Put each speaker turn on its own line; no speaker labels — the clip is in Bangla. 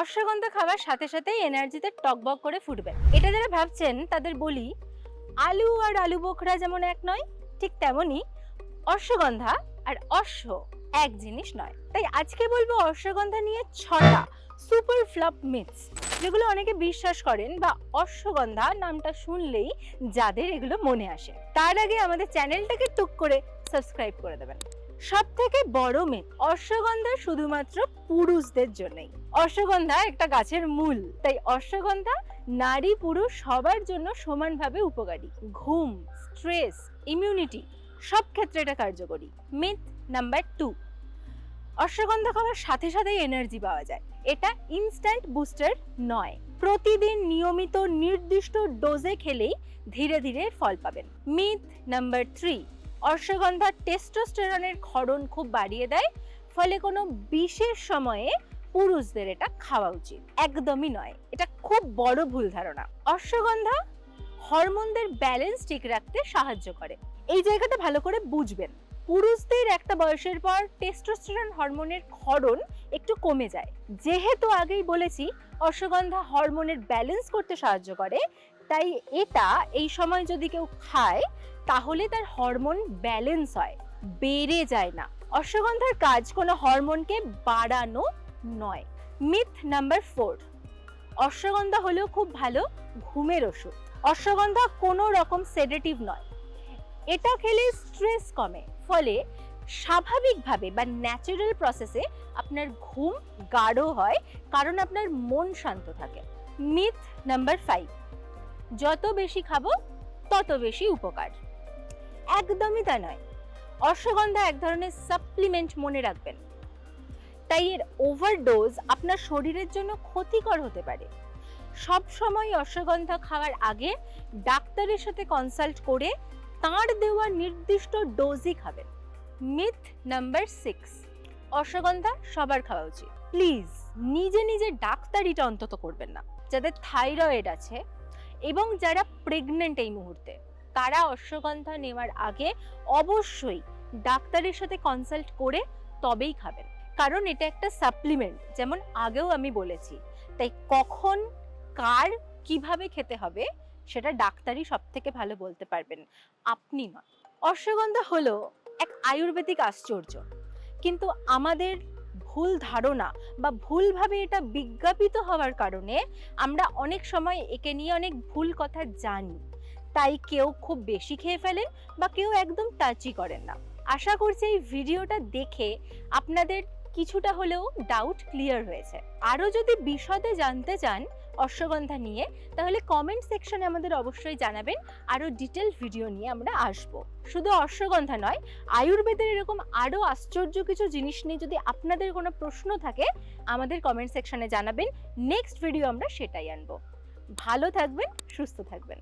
অশ্বগন্ধা খাওয়ার সাথে সাথেই এনার্জিতে টকবক করে ফুটবে। এটা যারা ভাবছেন, তাদের বলি, আলু আর আলু বোখরা যেমন এক নয়, ঠিক তেমনই অশ্বগন্ধা আর অশ্ব এক জিনিস নয়। তাই আজকে বলব অশ্বগন্ধা নিয়ে ছটা সুপার ফ্লপ মিথস, যেগুলো অনেকে বিশ্বাস করেন বা অশ্বগন্ধা নামটা শুনলেই যাদের এগুলো মনে আসে। তার আগে আমাদের চ্যানেলটাকে টুক করে সাবস্ক্রাইব করে দেবেন। সব থেকে বড় মেয়ে অশ্বগন্ধা শুধুমাত্র পুরুষদের জন্যই। অশ্বগন্ধা একটা গাছের মূল। তাই অশ্বগন্ধা নারী পুরুষ সবার জন্য সমানভাবে উপকারী। ঘুম স্ট্রেস ইমিউনিটি সব ক্ষেত্রে এটা কার্যকরী। মিথ নাম্বার টু অশ্বগন্ধা খাওয়ার সাথে সাথেই এনার্জি পাওয়া যায়। এটা ইনস্ট্যান্ট বুস্টার নয়। প্রতিদিন নিয়মিত নির্দিষ্ট ডোজে খেলেই ধীরে ধীরে ফল পাবেন। মিথ নাম্বার থ্রি অশ্বগন্ধা টেস্টোস্টেরনের ক্ষরণ খুব বাড়িয়ে দেয়। ফলে কোনো বিশেষ সময়ে পুরুষদের এটা খাওয়া উচিত। একদমই নয়। এটা খুব বড় ভুল ধারণা। অশ্বগন্ধা হরমোনদের ব্যালেন্স ঠিক রাখতে সাহায্য করে। এই জায়গাটা ভালো করে বুঝবেন। পুরুষদের একটা বয়সের পর টেস্টোস্টেরন হরমোনের ক্ষরণ একটু কমে যায়। যেহেতু আগেই বলেছি, অশ্বগন্ধা হরমোনের ব্যালেন্স করতে সাহায্য করে, তাই এটা এই সময় যদি কেউ খায়, তাহলে তার হরমোন ব্যালেন্স হয়। বেড়ে যায় না। অশ্বগন্ধার কাজ কোনো হরমোনকে বাড়ানো নয়। মিথ নাম্বার ফোর অশ্বগন্ধা হলেও খুব ভালো ঘুমের ওষুধ। অশ্বগন্ধা কোনো রকম সেডেটিভ নয়। এটা খেলে স্ট্রেস কমে। ফলে স্বাভাবিকভাবে বা ন্যাচারাল প্রসেসে আপনার ঘুম গাঢ় হয়, কারণ আপনার মন শান্ত থাকে। মিথ নাম্বার ফাইভ যত বেশি খাব, তত বেশি উপকার। একদমই তা নয়। অশ্বগন্ধা এক ধরনের সাপ্লিমেন্ট মনে রাখবেন। তাই এর ওভারডোজ আপনার শরীরের জন্য ক্ষতিকর হতে পারে। সব সময় অশ্বগন্ধা খাওয়ার আগে ডাক্তারের সাথে কনসাল্ট করে তাঁর দেওয়া নির্দিষ্ট ডোজই খাবেন। মিথ নাম্বার সিক্স অশ্বগন্ধা সবার খাওয়া উচিত। প্লিজ নিজে নিজে ডাক্তারিটা অন্তত করবেন না। যাদের থাইরয়েড আছে এবং যারা প্রেগনেন্ট এই মুহূর্তে, তারা অশ্বগন্ধা নেওয়ার আগে অবশ্যই ডাক্তারের সাথে কনসাল্ট করে তবেই খাবেন। কারণ এটা একটা সাপ্লিমেন্ট যেমন আগেও আমি বলেছি। তাই কখন, কার, কীভাবে খেতে হবে, সেটা ডাক্তারই সব থেকে ভালো বলতে পারবেন। আপনি নয়। অশ্বগন্ধা হলো এক আয়ুর্বেদিক আশ্চর্য। কিন্তু আমাদের ভুল ধারণা বা ভুলভাবে এটা বিজ্ঞাপিত হওয়ার কারণে আমরা অনেক সময় একে নিয়ে অনেক ভুল কথা জানি। তাই কেউ খুব বেশি খেয়ে ফেলেন বা কেউ একদম টাচই করেন না। আশা করছি এই ভিডিওটা দেখে আপনাদের কিছুটা হলেও ডাউট ক্লিয়ার হয়েছে। আরও যদি বিশদে জানতে চান অশ্বগন্ধা নিয়ে, তাহলে কমেন্ট সেকশনে আমাদের অবশ্যই জানাবেন। আরও ডিটেল ভিডিও নিয়ে আমরা আসব। শুধু অশ্বগন্ধা নয়, আয়ুর্বেদের এরকম আরও আশ্চর্য কিছু জিনিস নিয়ে যদি আপনাদের কোনো প্রশ্ন থাকে, আমাদের কমেন্ট সেকশনে জানাবেন। নেক্সট ভিডিও আমরা সেটাই আনব। ভালো থাকবেন, সুস্থ থাকবেন।